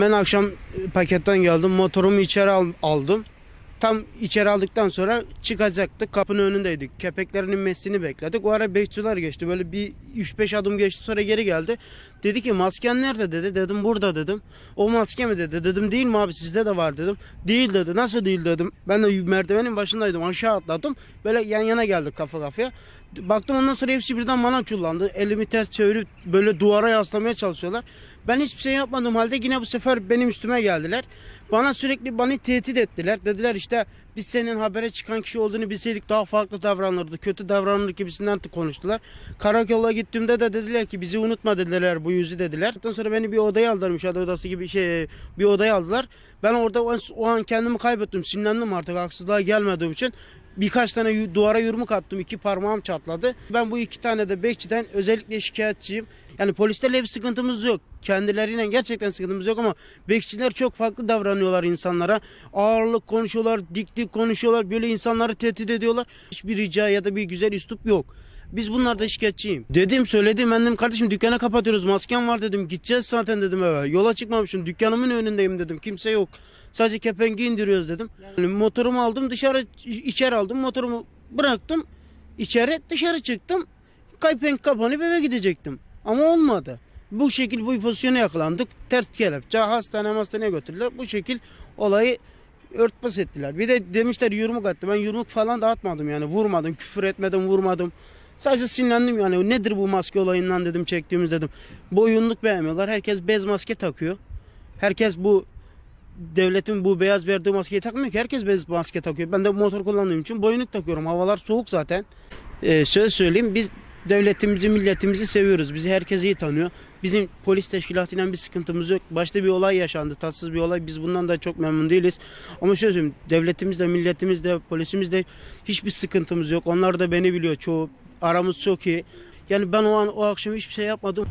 Ben akşam paketten geldim. Motorumu içeri al- aldım. Tam içeri aldıktan sonra çıkacaktık. Kapının önündeydik. Köpeklerin inmesini bekledik. O ara bekçiler geçti. Böyle bir 3-5 adım geçti sonra geri geldi. Dedi ki masken nerede dedi. Dedim burada dedim. O maske mi dedi. Dedim değil mi abi sizde de var dedim. Değil dedi. Nasıl değil dedim. Ben de merdivenin başındaydım. Aşağı atladım. Böyle yan yana geldik kafa kafaya. Baktım ondan sonra hepsi birden bana çullandı. Elimi ters çevirip böyle duvara yaslamaya çalışıyorlar. Ben hiçbir şey yapmadığım halde yine bu sefer benim üstüme geldiler. Bana sürekli beni tehdit ettiler. Dediler işte biz senin habere çıkan kişi olduğunu bilseydik daha farklı davranırdı. Kötü davranır gibisinden konuştular. Karakola gittiğimde de dediler ki bizi unutma dediler bu yüzü dediler. Ondan sonra beni bir odaya aldılar müşahede odası gibi şey bir odaya aldılar. Ben orada o an kendimi kaybettim. Sinirlendim artık haksızlığa gelmediğim için. Birkaç tane duvara yumruk attım. iki parmağım çatladı. Ben bu iki tane de bekçiden özellikle şikayetçiyim. Yani polislerle bir sıkıntımız yok. Kendileriyle gerçekten sıkıntımız yok ama bekçiler çok farklı davranıyorlar insanlara. Ağırlık konuşuyorlar, dik dik konuşuyorlar. Böyle insanları tehdit ediyorlar. Hiçbir rica ya da bir güzel üslup yok. Biz bunlarda şikayetçiyim. Dedim söyledim ben dedim kardeşim dükkanı kapatıyoruz maskem var dedim gideceğiz zaten dedim eve. Yola çıkmamışım dükkanımın önündeyim dedim kimse yok. Sadece kepengi indiriyoruz dedim. Yani motorumu aldım dışarı içeri aldım motorumu bıraktım. içeri dışarı çıktım. Kepenk kapanıp eve gidecektim. Ama olmadı. Bu şekil bu pozisyona yakalandık. Ters kelepçe hastane hastaneye götürdüler. Bu şekil olayı örtbas ettiler. Bir de demişler yumruk attı. Ben yumruk falan da atmadım yani. Vurmadım, küfür etmedim, vurmadım. Sadece sinirlendim yani. Nedir bu maske olayından dedim çektiğimiz dedim. Boyunluk beğenmiyorlar. Herkes bez maske takıyor. Herkes bu devletin bu beyaz verdiği maskeyi takmıyor ki. Herkes bez maske takıyor. Ben de motor kullandığım için boyunluk takıyorum. Havalar soğuk zaten. Ee, söz söyleyeyim biz devletimizi, milletimizi seviyoruz. Bizi herkes iyi tanıyor. Bizim polis teşkilatıyla bir sıkıntımız yok. Başta bir olay yaşandı, tatsız bir olay. Biz bundan da çok memnun değiliz. Ama şöyle söyleyeyim, devletimizle, milletimizle, polisimizle hiçbir sıkıntımız yok. Onlar da beni biliyor çoğu. Aramız çok iyi. Yani ben o an o akşam hiçbir şey yapmadım.